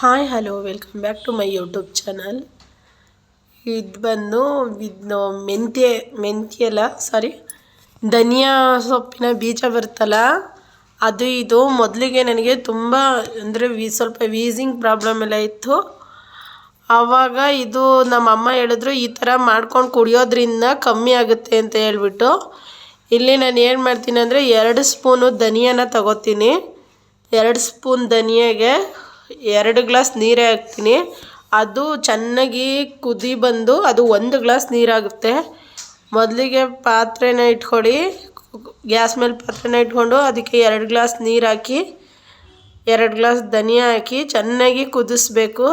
Hi hello welcome back to my YouTube channel ಇದು ಬಂದು ಇದು ಮೆಂತ್ಯ ಮೆಂತ್ಯಲ್ಲ ಸಾರಿ ಧನಿಯಾ ಸೊಪ್ಪಿನ ಬೀಜ ಬರುತ್ತಲ್ಲ, ಅದು ಇದು ಮೊದಲಿಗೆ ನನಗೆ ತುಂಬ, ಅಂದರೆ ವಿ, ಸ್ವಲ್ಪ ವೀಸಿಂಗ್ ಪ್ರಾಬ್ಲಮ್ ಎಲ್ಲ ಇತ್ತು. ಆವಾಗ ಇದು ನಮ್ಮಮ್ಮ ಹೇಳಿದ್ರು, ಈ ಥರ ಮಾಡ್ಕೊಂಡು ಕುಡಿಯೋದ್ರಿಂದ ಕಮ್ಮಿ ಆಗುತ್ತೆ ಅಂತ ಹೇಳ್ಬಿಟ್ಟು. ಇಲ್ಲಿ ನಾನು ಏನು ಮಾಡ್ತೀನಿ ಅಂದರೆ ಎರಡು ಸ್ಪೂನು ಧನಿಯಾನ ತಗೋತೀನಿ. ಎರಡು ಸ್ಪೂನ್ ಧನಿಯಾಗೆ ಎರಡು ಗ್ಲಾಸ್ ನೀರೇ ಹಾಕ್ತೀನಿ. ಅದು ಚೆನ್ನಾಗಿ ಕುದಿ ಬಂದು ಅದು ಒಂದು ಗ್ಲಾಸ್ ನೀರಾಗುತ್ತೆ. ಮೊದಲಿಗೆ ಪಾತ್ರೆನ ಇಟ್ಕೊಳ್ಳಿ. ಗ್ಯಾಸ್ ಮೇಲೆ ಪಾತ್ರೆನ ಇಟ್ಕೊಂಡು ಅದಕ್ಕೆ ಎರಡು ಗ್ಲಾಸ್ ನೀರು ಹಾಕಿ, ಎರಡು ಗ್ಲಾಸ್ ಧನಿಯಾ ಹಾಕಿ ಚೆನ್ನಾಗಿ ಕುದಿಸ್ಬೇಕು.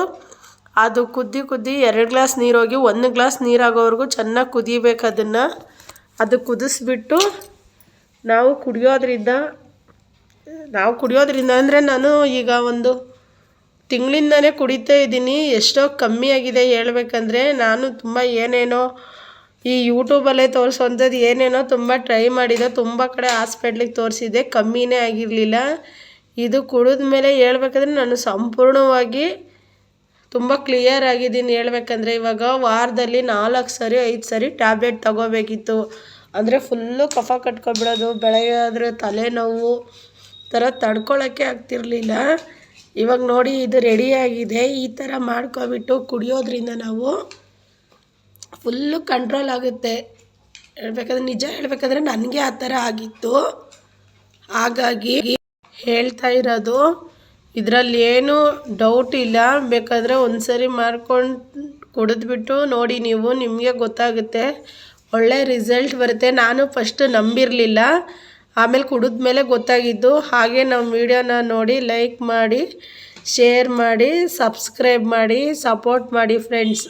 ಅದು ಕುದ್ದಿ ಕುದ್ದಿ ಎರಡು ಗ್ಲಾಸ್ ನೀರು ಹೋಗಿ ಒಂದು ಗ್ಲಾಸ್ ನೀರಾಗೋವರೆಗೂ ಚೆನ್ನಾಗಿ ಕುದಿಬೇಕು ಅದನ್ನು. ಅದು ಕುದಿಸ್ಬಿಟ್ಟು ನಾವು ಕುಡಿಯೋದ್ರಿಂದ ನಾವು ಕುಡಿಯೋದ್ರಿಂದ ಅಂದರೆ ನಾನು ಈಗ ಒಂದು ತಿಂಗಳಿಂದನೇ ಕುಡಿತಾ ಇದ್ದೀನಿ. ಎಷ್ಟೋ ಕಮ್ಮಿ ಆಗಿದೆ ಹೇಳ್ಬೇಕಂದ್ರೆ ನಾನು ತುಂಬ ಏನೇನೋ ಈ ಯೂಟ್ಯೂಬಲ್ಲೇ ತೋರಿಸೋವಂಥದ್ದು ಏನೇನೋ ತುಂಬ ಟ್ರೈ ಮಾಡಿದೆ. ತುಂಬ ಕಡೆ ಹಾಸ್ಪಿಟ್ಲಿಗೆ ತೋರಿಸಿದೆ ಕಮ್ಮಿನೇ ಆಗಿರಲಿಲ್ಲ. ಇದು ಕುಡಿದ ಮೇಲೆ ಹೇಳ್ಬೇಕಂದ್ರೆ ನಾನು ಸಂಪೂರ್ಣವಾಗಿ ತುಂಬ ಕ್ಲಿಯರ್ ಆಗಿದ್ದೀನಿ ಹೇಳ್ಬೇಕಂದ್ರೆ. ಇವಾಗ ವಾರದಲ್ಲಿ ನಾಲ್ಕು ಸರಿ, ಐದು ಸರಿ ಟ್ಯಾಬ್ಲೆಟ್ ತಗೋಬೇಕಿತ್ತು. ಅಂದರೆ ಫುಲ್ಲು ಕಫ ಕಟ್ಕೊಬಿಡೋದು ಬೆಳಗ್ಗೆ ಆದರೆ ತಲೆನೋವು ಥರ ತಡ್ಕೊಳ್ಳೋಕ್ಕೆ ಆಗ್ತಿರಲಿಲ್ಲ. ಇವಾಗ ನೋಡಿ ಇದು ರೆಡಿಯಾಗಿದೆ ಈ ಥರ ಮಾಡ್ಕೊಬಿಟ್ಟು ಕುಡಿಯೋದ್ರಿಂದ ನಾವು ಫುಲ್ಲು ಕಂಟ್ರೋಲ್ ಆಗುತ್ತೆ. ಹೇಳ್ಬೇಕಾದ್ರೆ ನಿಜ ಹೇಳ್ಬೇಕಾದ್ರೆ ನನಗೆ ಆ ಥರ ಆಗಿತ್ತು. ಹಾಗಾಗಿ ಹೇಳ್ತಾ ಇರೋದು, ಇದರಲ್ಲಿ ಏನು ಡೌಟ್ ಇಲ್ಲ. ಬೇಕಾದರೆ ಒಂದು ಸರಿ ಮಾಡ್ಕೊಂಡು ಕುಡಿದ್ಬಿಟ್ಟು ನೋಡಿ ನೀವು, ನಿಮಗೆ ಗೊತ್ತಾಗುತ್ತೆ. ಒಳ್ಳೆ ರಿಸಲ್ಟ್ ಬರುತ್ತೆ. ನಾನು ಫಸ್ಟ್ ನಂಬಿರಲಿಲ್ಲ. ಆಮೇಲೆ ಕುಡಿದ ಮೇಲೆ ಗೊತ್ತಾಗಿದ್ದು. ಹಾಗೆ ನಮ್ಮ ವಿಡಿಯೋನ ನೋಡಿ ಲೈಕ್ ಮಾಡಿ ಶೇರ್ ಮಾಡಿ ಸಬ್ಸ್ಕ್ರೈಬ್ ಮಾಡಿ ಸಪೋರ್ಟ್ ಮಾಡಿ ಫ್ರೆಂಡ್ಸ್